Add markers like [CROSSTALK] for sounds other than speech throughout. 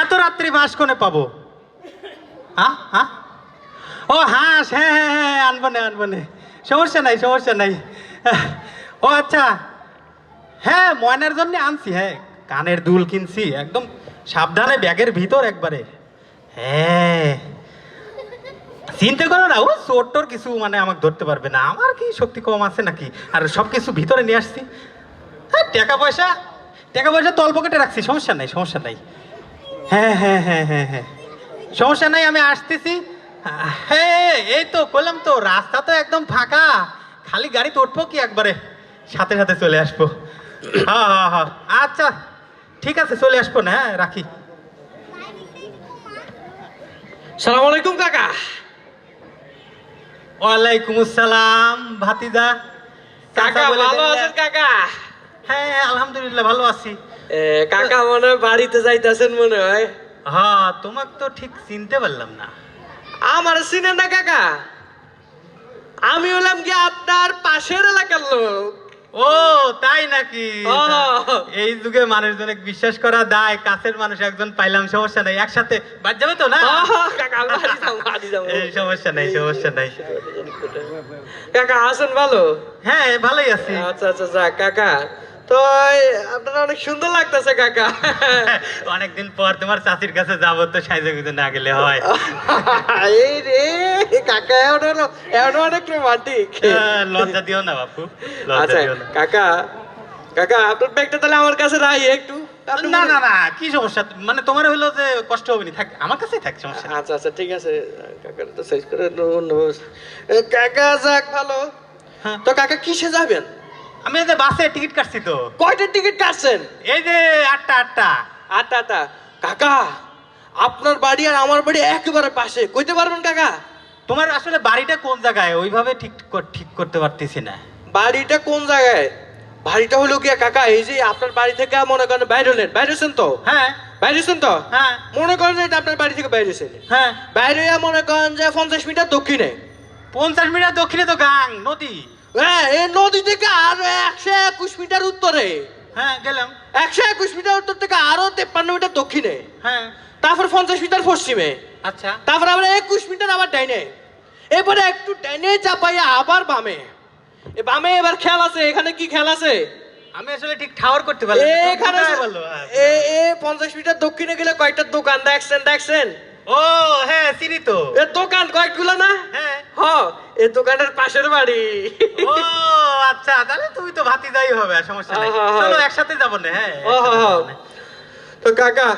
এত রাত্রি বাঁশ কোনে পাবো? হ্যাঁ হ্যাঁ ও, হাঁস হ্যাঁ হ্যাঁ হ্যাঁ আনব না আনব না। সমস্যা নাই সমস্যা নাই। ও আচ্ছা। হ্যাঁ ময়নার জন্য আনছি হ্যাঁ কানের দুল কিনছি, একদম সাবধানে ব্যাগের ভিতর একবারে। হ্যাঁ। চিন্তা করো না, ও চোর টোর কিছু মানে আমাকে ধরতে পারবে না। আমার কি শক্তি কম আছে নাকি? আর সব কিছু ভিতরে নিয়ে আসছি। হ্যাঁ টাকা পয়সা টাকা পয়সা তল পকেটে রাখছি, সমস্যা নাই সমস্যা নাই। হ্যাঁ হ্যাঁ হ্যাঁ হ্যাঁ হ্যাঁ। সমস্যা নাই আমি আসতেছি। হ্যাঁ এই তো বললাম তো রাস্তা তো একদম ফাঁকা। খালি গাড়ি তো উঠবো কি একবারে? সাথে সাথে চলে আসব। হ্যাঁ হ্যাঁ হ্যাঁ আচ্ছা ঠিক আছে চলে আসব না হ্যাঁ রাখি। সালাম আলাইকুম কাকা। ওয়ালাইকুম আসসালাম ভাতিজা। কাকা ভালো আছেন কাকা? হ্যাঁ আলহামদুলিল্লাহ ভালো আছি। কাকা মনে হয় বাড়িতে যাইতেছেন মনে হয়? হ্যাঁ তোমাকে তো ঠিক চিনতে পারলাম না। আমার চিনেন না কাকা। আমি হলাম কি আপনার পাশের এলাকার লোক। ও তাই নাকি? এই যুগে মানুষজন বিশ্বাস করা দায় কাছের মানুষ একজন পাইলাম সমস্যা নাই একসাথে বাদ যাবে তো না। এই সমস্যা নাই সমস্যা নাই। কাকা আছেন ভালো? হ্যাঁ ভালোই আছি। আচ্ছা আচ্ছা যাক কাকা। তো আপনারা অনেক সুন্দর লাগতেছে কাকা অনেকদিন পর তোমার চাচির কাছে যাব তো সাইজে গুজে না গেলে হয় এই রে কাকা এখন হলো অনেক রোমান্টিক লজ্জা দিও না বাপু আচ্ছা কাকা কাকা আপনার ব্যাগটা তাহলে আমার কাছে রাই একটু না না না কি সমস্যা মানে তোমার হইল যে কষ্ট হবে না থাক আমার কাছেই থাক সমস্যা আচ্ছা আচ্ছা ঠিক আছে কাকার তো শেষ করে। এ, কাকা যাক ভালো হ্যাঁ। তো কাকা কিসে যাবেন আমি এই যে বাসে টিকিট কাটছি তো। কয়টা টিকিট কাটছেন? এই যে আটটা আটটা। আটটা আটটা। কাকা আপনার বাড়ি আর আমার বাড়ি একেবারে পাশে। কইতে পারবেন কাকা? তোমার আসলে বাড়িটা কোন জায়গায়? ওইভাবে ঠিক ঠিক করতে পারতেছি না। বাড়িটা কোন জায়গায়? বাড়িটা হলো গিয়া কাকা এই যে আপনার বাড়ি থেকে মনে করেন বাইরে হলেন। বাইরে তো? হ্যাঁ। বাইরে হয়েছেন তো? হ্যাঁ। মনে করেন এটা আপনার বাড়ি থেকে বাইরে হয়েছেন। হ্যাঁ। বাইরে মনে করেন যে পঞ্চাশ মিটার দক্ষিণে। পঞ্চাশ মিটার দক্ষিণে তো গাং নদী। হ্যাঁ এই নদী থেকে আরও একশো একুশ মিটার উত্তরে। হ্যাঁ গেলাম। একশো একুশ মিটার উত্তর থেকে আরও তেপ্পান্ন মিটার দক্ষিণে। হ্যাঁ। তারপর পঞ্চাশ মিটার পশ্চিমে। আচ্ছা। তারপর আবার একুশ মিটার আবার ডাইনে। এবারে একটু ডাইনে চাপাইয়া আবার বামে। এ বামে এবার খেয়াল আছে? এখানে কি খেয়াল আছে? আমি আসলে ঠিক ঠাওয়ার করতে পারলাম এখানে। এ এ পঞ্চাশ মিটার দক্ষিণে গেলে কয়েকটা দোকান দেখছেন দেখছেন? ও হ্যাঁ চিনি তো। এ দোকান কয়েকগুলো না? হ্যাঁ। হ এ দোকানের পাশের বাড়ি। ও আচ্ছা তাহলে তুমি তো ভাতি যাই হবে সমস্যা নেই। হ্যাঁ, হ্যাঁ, চলো। একসাথে যাব না হ্যাঁ হ্যাঁ। তো কাকা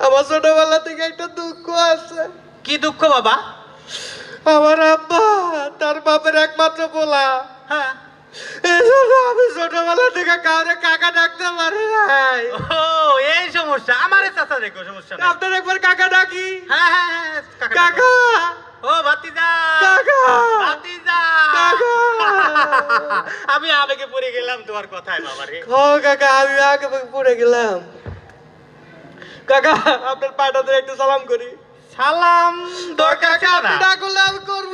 আমার ছোটবেলা থেকে একটা দুঃখ আছে। কি দুঃখ বাবা? আমার আব্বা তার বাপের একমাত্র পোলা। হ্যাঁ। আমি ছোটবেলা থেকে কাউরে কাকা ডাকতে পারি নাই। ও এই সমস্যা। আমারে চাচা দেখো সমস্যা আপনার একবার কাকা ডাকি। হ্যাঁ হ্যাঁ হ্যাঁ কাকা কাকা! ও ভাতিজা! কাকা! ভাতিজা! কাকা। [LAUGHS] আমি আবেগে পড়ে গেলাম তোমার কথায় বাবা রে ও কাকা আমি আগে পড়ে গেলাম। কাকা আপনার পাটাতে একটু সালাম করি। সালাম দরকার কাকা করব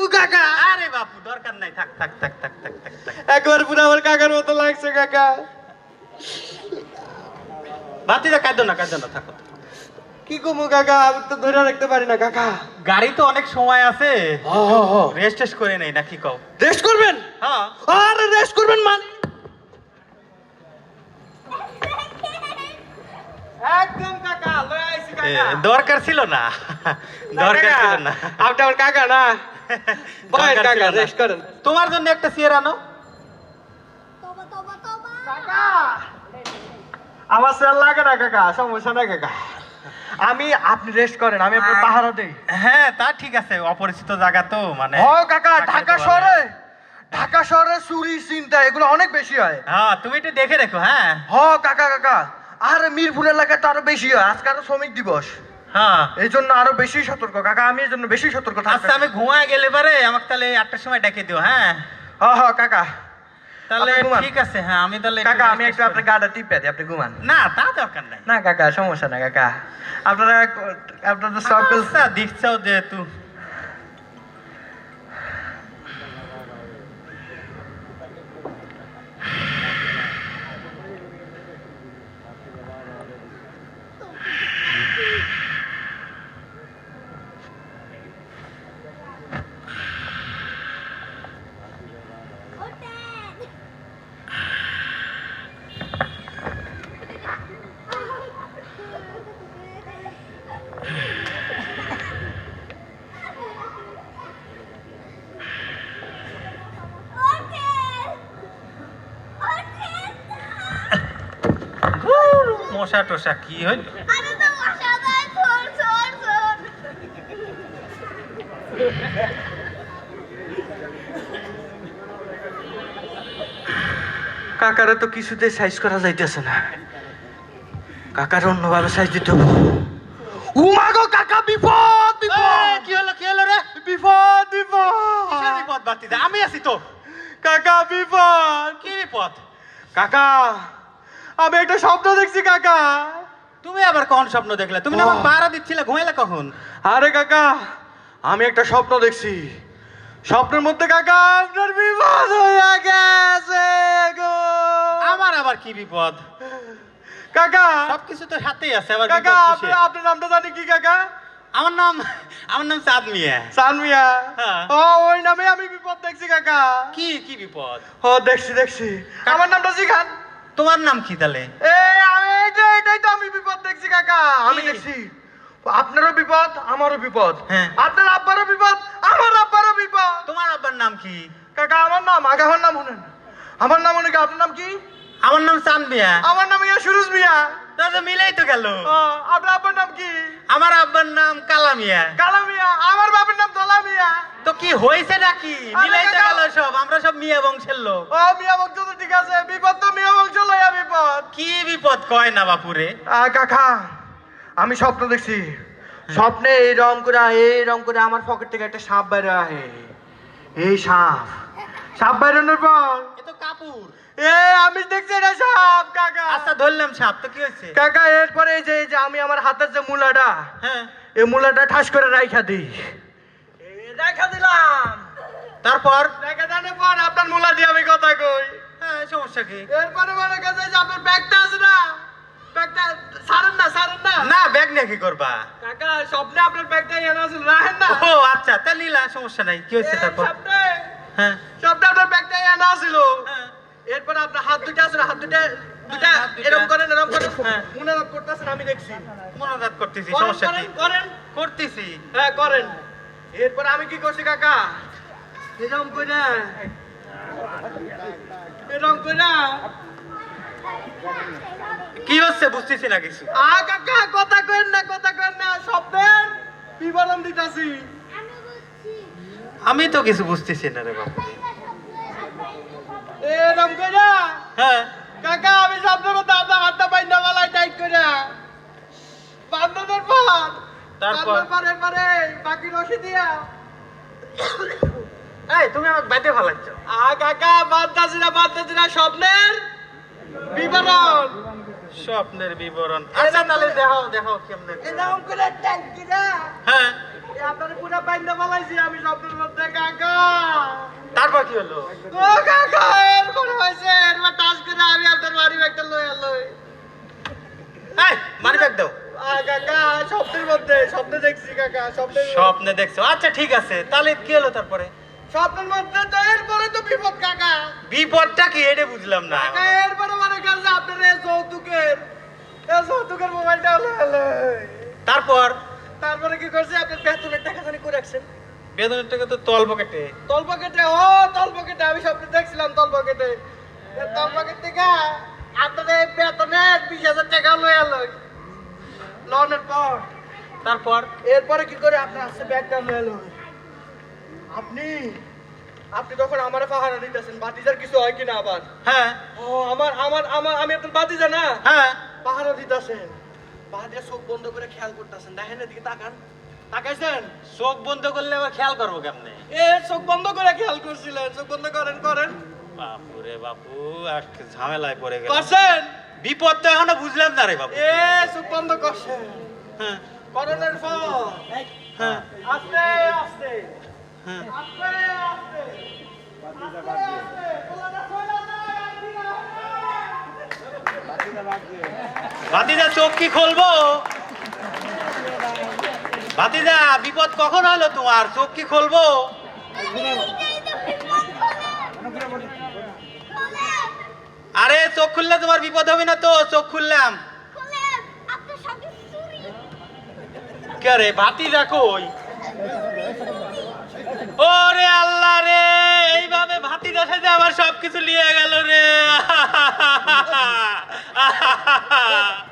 আরে বাপু দরকার নাই থাক থাক থাক থাক থাক থাক একবার পুরো আমার কাকার মতো লাগছে কাকা। ভাতিজা কাঁদো না কাঁদো না থাকো কি কমু কাকা? আমি তো ধরে রাখতে পারি না কাকা। গাড়ি তো অনেক সময় আছে। হ হ হ রেস্ট টেস্ট করে নেই নাকি কও? রেস্ট করবেন? হ্যাঁ। আরে রেস্ট করবেন মানে একদম কাকা লয়ে আইছি এ, দরকার ছিল না। দরকার ছিল না। আপনি আমার কাকা না। বয়েন কাকা রেস্ট করেন। তোমার জন্য একটা চেয়ার আনো। আমার স্যার লাগে না কাকা সমস্যা নাই কাকা। আমি আপনি রেস্ট করেন আমি আপনার পাহারা দেই। হ্যাঁ তা ঠিক আছে অপরিচিত জায়গা তো মানে হ কাকা ঢাকা শহরে ঢাকা শহরে চুরি চিন্তা এগুলো অনেক বেশি হয়। হ্যাঁ তুমি একটু দেখে রেখো হ্যাঁ। হ কাকা কাকা। আর মিরপুর এলাকায় তো আরও বেশি হয়। আজকে আরও শ্রমিক দিবস। হ্যাঁ। এই জন্য আরও বেশি সতর্ক। কাকা আমি এই জন্য বেশি সতর্ক আচ্ছা আমি ঘুমায় গেলে পারে আমাকে তাহলে আটটার সময় ডেকে দিও হ্যাঁ? হ হ কাকা। তাহলে আপনি ঘুমান। ঠিক আছে হ্যাঁ আমি তাহলে কাকা আমি একটু আপনার। গাটা টিপে দিই আপনি ঘুমান। না তা দরকার নাই। না কাকা সমস্যা না কাকা। আপনারা আপনাদের সকল আচ্ছা দেখছ যেহেতু। মশা টশা কি হইল? কাকারে তো কিছুতে সাইজ করা যাইতেছে না। কাকার অন্যভাবে সাইজ দিতে হবে। উমাগো কাকা বিপদ এই, কি হলো কি হলো রে? বিপদ বিপদ। বিপদ বাতি দা? আমি আছি তো। কাকা বিপদ। কি বিপদ? কাকা আমি একটা স্বপ্ন দেখছি কাকা। তুমি আবার কোন স্বপ্ন দেখলে? তুমি না। আমাকে পাহারা দিচ্ছিলে ঘুমাইলে কখন? আরে কাকা আমি একটা স্বপ্ন দেখছি। স্বপ্নের মধ্যে কাকা আপনার বিপদ হয়ে গেছে গো। আমার আবার কি বিপদ? কাকা সবকিছু তো হাতেই আছে আবার কাকা বিপদ আপনার নামটা জানি কি কাকা? আমার নাম আমার নাম চাঁদ মিয়া। সানমিয়া হ্যাঁ। ও ওই নামে আমি বিপদ দেখছি কাকা। কি কি বিপদ? ও দেখছি দেখছি। আমার নামটা জিখান। তোমার নাম কি তাহলে? এ আমি এইটা এটাই তো আমি বিপদ দেখছি কাকা। আমি কি? দেখছি। আপনারও বিপদ আমারও বিপদ। হ্যাঁ। আপনার আব্বারও বিপদ আমার আব্বারও বিপদ। তোমার আব্বার নাম কি? কাকা আমার নাম আগে আমার নাম শুনেন। আমার নাম অনেক আপনার নাম কি? আমার নাম চান মিয়া। আমার নাম ইয়া সুরুজ মিয়া। তাহলে মিলেই তো গেল। আপনার আব্বার নাম কি? আমার আব্বার নাম কালা মিয়া আমার বাবার নাম দলা তো কি হয়েছে নাকি? মিলাই তো গেল সব আমরা সব মিয়া বংশের লোক। ও মিয়া বংশ তো ঠিক আছে বিপদ তো মিয়া বংশ লইয়া বিপদ। কি বিপদ কয় না বাপুরে? কাকা আমি স্বপ্ন দেখছি। স্বপ্নে এই রং করে এই রং করে আমার পকেট থেকে একটা সাপ বাইরে আহে। এই সাপ সাপ বাইরানোর পর এ তো কাপুর। এ আমি দেখছি এটা সাপ কাকা। আচ্ছা ধরলাম সাপ তো কি হয়েছে? কাকা এরপরে এই যে এই যে আমি আমার হাতের যে মূলাটা হ্যাঁ। এই মূলাটা ঠাস করে রাইখা দিই। রাইখা দিলাম। তারপর? রাইখা দেওয়ার পর আপনার মূলা দিয়ে আমি কথা কই। হ্যাঁ সমস্যা কি? এরপরে মনে কাছে যে আপনার ব্যাগটা আছে না ব্যাগটা সারেন না সারেন না। না ব্যাগ নিয়ে কি করবা? কাকা স্বপ্নে আপনার ব্যাগটা এনে আছে রাখেন না। ও আচ্ছা তা লীলা সমস্যা নাই কি হয়েছে তারপর? স্বপ্নে হ্যাঁ। স্বপ্নে আপনার ব্যাগটা এনে হ্যাঁ। এরপরে আপনার হাত দুটো আছে হাত দুটো দুটা দুটা। এরকম করেন এরকম করেন। হ্যাঁ। করতেছেন আমি দেখছি। মনোজাত করতেছি সমস্যা কি? করেন করেন। করতেছি। হ্যাঁ করেন। এরপরে আমি কি করছি কাকা? এরকম করে এরকম করে কি হচ্ছে বুঝতেছি না কিছু। আ কাকা কথা কইন না কথা কইন না স্বপ্নের বিবরণ দিতাছি। আমি আমি তো কিছু বুঝতেছি না রে বাবু। হ্যাঁ। কাকা আমি স্বপ্নের মধ্যে হাতটা বাইন্দা মালাই টাইট করে বান্ধবের পর। তারপর? বান্ধার পর বাকি রশি দিয়া। এই তুমি আমাকে বাইতে ফেলাচ্ছ আ কাকা বান্ধাছি না বান্ধাছি না স্বপ্নের বিবরণ। স্বপ্নের বিবরণ। আচ্ছা তাহলে দেখাও দেখাও কেমনে করে টাইট করে হ্যাঁ। আপনার পুরো বাইন্দা মালাইছি আমি স্বপ্নের মধ্যে কাকা। তারপর কি হলো? ও কাকা! এরপর হয়েছে টাচ করে আমি আপনার বাড়ি ব্যাগটা লই আলোই এই মানি ব্যাগ দাও। কাকা স্বপ্নের মধ্যে স্বপ্নে দেখছি কাকা স্বপ্নের স্বপ্নে দেখছ। আচ্ছা ঠিক আছে তাহলে কি হলো তারপরে? স্বপ্নের মধ্যে তো এরপরে তো বিপদ কাকা। বিপদটা কি? এটা বুঝলাম না। কাকা এরপরে মনে করছে আপনার এই যৌতুকের এই যৌতুকের মোবাইলটা হলো তারপর? তারপরে কি করছে? আপনার বেতনের টাকা জানি করে রাখছেন। বেতনের টাকা তো তল পকেটে। তল পকেটে ও তল পকেটে আমি স্বপ্নে দেখছিলাম তল পকেটে। তল পকেট থেকে আপনার এই বেতনের বিশ হাজার টাকা লয়ে এলো। লোনের পর। তারপর? এরপরে কি করে আপনার আছে ব্যাগটা লয়ে এলো? আপনি আপনি তখন আমার পাহারা দিতেছেন বাতিজার কিছু হয় কিনা আবার? হ্যাঁ। ও আমার আমার আমার আমি আপনার বাতিজা না? হ্যাঁ। পাহারা দিতেছেন। বাহাদিয়া চোখ বন্ধ করে খেয়াল করতেছেন। দেখেন এদিকে তাকান। তাকাইছেন? চোখ বন্ধ করলে আবার খেয়াল করব কেমনে? এ চোখ বন্ধ করে খেয়াল করছিলেন। চোখ বন্ধ করেন করেন। বাপুরে বাপু আজকে ঝামেলায় পড়ে গেল করছেন? বিপদ তো এখনও বুঝলাম না রে বাবু এ চোখ বন্ধ করছেন। হ্যাঁ। করণের ফল। হ্যাঁ। আস্তে আস্তে। হ্যাঁ। আস্তে আস্তে। আর চোখ কি খুলবো? ভাতিজা, বিপদ কখন হলো তোমার? চোখ কি খুলবো? আরে, চোখ খুললে তোমার বিপদ হবে না তো? চোখ খুললাম। রে ভাতিজা কই? ওরে আল্লাহ রে, এইভাবে ভাতিজা সাথে আমার সবকিছু নিয়ে গেল রে। [LAUGHS]